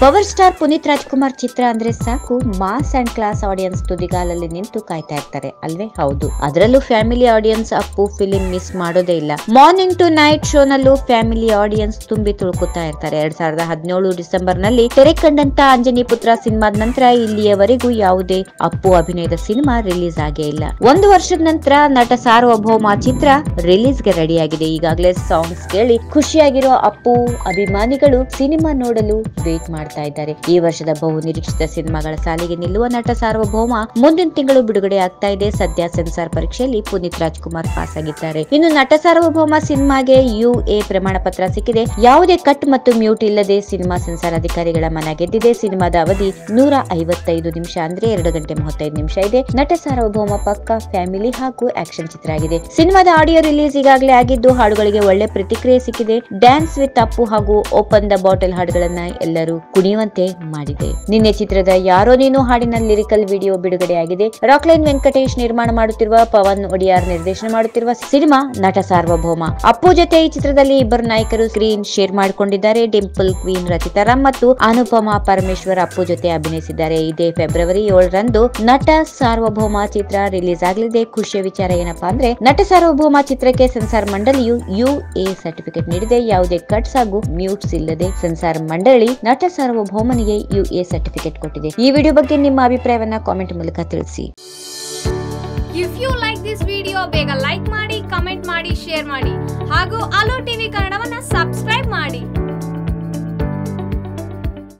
Power star Puneeth Rajkumar ಚಿತ್ರ ಅಂದ್ರೆ ಸಾಕು. ಮಾಸ್ ಅಂಡ್ ಕ್ಲಾಸ್ ಆಡಿಯನ್ಸ್ ತುದಿಗಾಲಲ್ಲಿ ನಿಂತು ಕಾಯ್ತಾ ಇರ್ತಾರೆ. ಅಲ್ವೇ? ಹೌದು. ಅದರಲ್ಲೂ family audience Appu film miss ಮಾಡೋದೇ ಇಲ್ಲ. ಮಾರ್ನಿಂಗ್ ಟು ನೈಟ್ ಶೋ ನಲ್ಲೂ ಫ್ಯಾಮಿಲಿ ಆಡಿಯನ್ಸ್ ತುಂಬಿ ತುಳುಕುತ್ತಾ ಇರ್ತಾರೆ. ಎರಡ್ ಸಾವಿರದ ಹದಿನೇಳು ಡಿಸೆಂಬರ್ನಲ್ಲಿ ತೆರೆ ಕಂಡಂತ ಅಂಜನಿ ಪುತ್ರ ಸಿನಿಮಾದ ನಂತರ ಇಲ್ಲಿಯವರೆಗೂ ಯಾವುದೇ ಅಪ್ಪು ಅಭಿನಯದ ಸಿನಿಮಾ ರಿಲೀಸ್ ಆಗೇ ಇಲ್ಲ. ಒಂದು ವರ್ಷದ ನಂತರ ನಟ ಸಾರ್ವಭೌಮ ಚಿತ್ರ ರಿಲೀಸ್ಗೆ ರೆಡಿಯಾಗಿದೆ. ಈಗಾಗಲೇ ಸಾಂಗ್ಸ್ ಕೇಳಿ ಖುಷಿಯಾಗಿರೋ ಅಪ್ಪು, ಅಭಿಮಾನಿಗಳು ಸಿನಿಮಾ ನೋಡಲು ವೇಟ್ ಮಾಡ್ತಾ ಇದ್ದಾರೆ. ಈ ವರ್ಷದ ಬಹು ನಿರೀಕ್ಷಿತ ಸಿನಿಮಾಗಳ ಸಾಲಿಗೆ ನಿಲ್ಲುವ ನಟ ಸಾರ್ವಭೌಮ ಮುಂದಿನ ತಿಂಗಳು ಬಿಡುಗಡೆ ಆಗ್ತಾ ಇದೆ. ಸದ್ಯ ಸೆನ್ಸಾರ್ ಪರೀಕ್ಷೆಯಲ್ಲಿ ಪುನೀತ್ ರಾಜ್ಕುಮಾರ್ ಪಾಸ್ ಆಗಿದ್ದಾರೆ. ಇನ್ನು ನಟ ಸಾರ್ವಭೌಮ ಸಿನಿಮಾಗೆ ಯು ಎ ಪ್ರಮಾಣ ಪತ್ರ ಸಿಕ್ಕಿದೆ. ಯಾವುದೇ ಕಟ್ ಮತ್ತು ಮ್ಯೂಟ್ ಇಲ್ಲದೆ ಸಿನಿಮಾ ಸೆನ್ಸಾರ್ ಅಧಿಕಾರಿಗಳ ಮನ ಗೆದ್ದಿದೆ. ಸಿನಿಮಾದ ಅವಧಿ ನೂರ ಐವತ್ತೈದು ನಿಮಿಷ ಅಂದ್ರೆ ಎರಡು ಗಂಟೆ ಮೂವತ್ತೈದು ನಿಮಿಷ ಇದೆ. ನಟ ಸಾರ್ವಭೌಮ ಪಕ್ಕ ಫ್ಯಾಮಿಲಿ ಹಾಗೂ ಆಕ್ಷನ್ ಚಿತ್ರ ಆಗಿದೆ. ಸಿನಿಮಾದ ಆಡಿಯೋ ರಿಲೀಸ್ ಈಗಾಗಲೇ ಆಗಿದ್ದು ಹಾಡುಗಳಿಗೆ ಒಳ್ಳೆ ಪ್ರತಿಕ್ರಿಯೆ ಸಿಕ್ಕಿದೆ. ಡ್ಯಾನ್ಸ್ ವಿತ್ ಅಪ್ಪು ಹಾಗೂ ಓಪನ್ ದ ಬಾಟಲ್ ಹಾಡುಗಳನ್ನ ಎಲ್ಲರೂ ಕುಣಿಯುವಂತೆ ಮಾಡಿದೆ. ನಿನ್ನೆ ಚಿತ್ರದ ಯಾರೋ ನೀನು ಹಾಡಿನ ಲಿರಿಕಲ್ ವಿಡಿಯೋ ಬಿಡುಗಡೆಯಾಗಿದೆ. ರಾಕ್ಲೈನ್ ವೆಂಕಟೇಶ್ ನಿರ್ಮಾಣ ಮಾಡುತ್ತಿರುವ ಪವನ್ ಒಡಿಯಾರ್ ನಿರ್ದೇಶನ ಮಾಡುತ್ತಿರುವ ಸಿನಿಮಾ ನಟ ಸಾರ್ವಭೌಮ. ಅಪ್ಪು ಜೊತೆ ಈ ಚಿತ್ರದಲ್ಲಿ ಇಬ್ಬರು ನಾಯಕರು ಸ್ಕ್ರೀನ್ ಶೇರ್ ಮಾಡಿಕೊಂಡಿದ್ದಾರೆ. ಡಿಂಪಲ್ ಕ್ವೀನ್ ರಚಿತಾರಾಮ್ ಮತ್ತು ಅನುಪಮಾ ಪರಮೇಶ್ವರ್ ಅಪ್ಪು ಜೊತೆ ಅಭಿನಯಿಸಿದ್ದಾರೆ. ಇದೇ ಫೆಬ್ರವರಿ ಏಳರಂದು ನಟ ಸಾರ್ವಭೌಮ ಚಿತ್ರ ರಿಲೀಸ್ ಆಗಲಿದೆ. ಖುಷಿಯ ವಿಚಾರ ಏನಪ್ಪಾ ಅಂದ್ರೆ, ನಟ ಸಾರ್ವಭೌಮ ಚಿತ್ರಕ್ಕೆ ಸೆನ್ಸಾರ್ ಮಂಡಳಿಯು ಯು ಎ ಸರ್ಟಿಫಿಕೇಟ್ ನೀಡಿದೆ. ಯಾವುದೇ ಕಟ್ಸ್ ಹಾಗೂ ಮ್ಯೂಟ್ಸ್ ಇಲ್ಲದೆ ಸೆನ್ಸಾರ್ ಮಂಡಳಿ ನಟ ಸಾರ್ವಭೌಮನಿಗೆ ಯುಎ ಸರ್ಟಿಫಿಕೇಟ್ ಕೊಟ್ಟಿದೆ. ಈ ವಿಡಿಯೋ ಬಗ್ಗೆ ನಿಮ್ಮ ಅಭಿಪ್ರಾಯವನ್ನ ಕಾಮೆಂಟ್ ಮೂಲಕ ತಿಳಿಸಿ. If you like this video ಬೇಗ ಲೈಕ್ ಮಾಡಿ ಕಮೆಂಟ್ ಮಾಡಿ ಶೇರ್ ಮಾಡಿ. ಹಾಗೂ ಅಲೋ ಟಿವಿ ಕನ್ನಡವನ್ನ ಸಬ್ಸ್ಕ್ರೈಬ್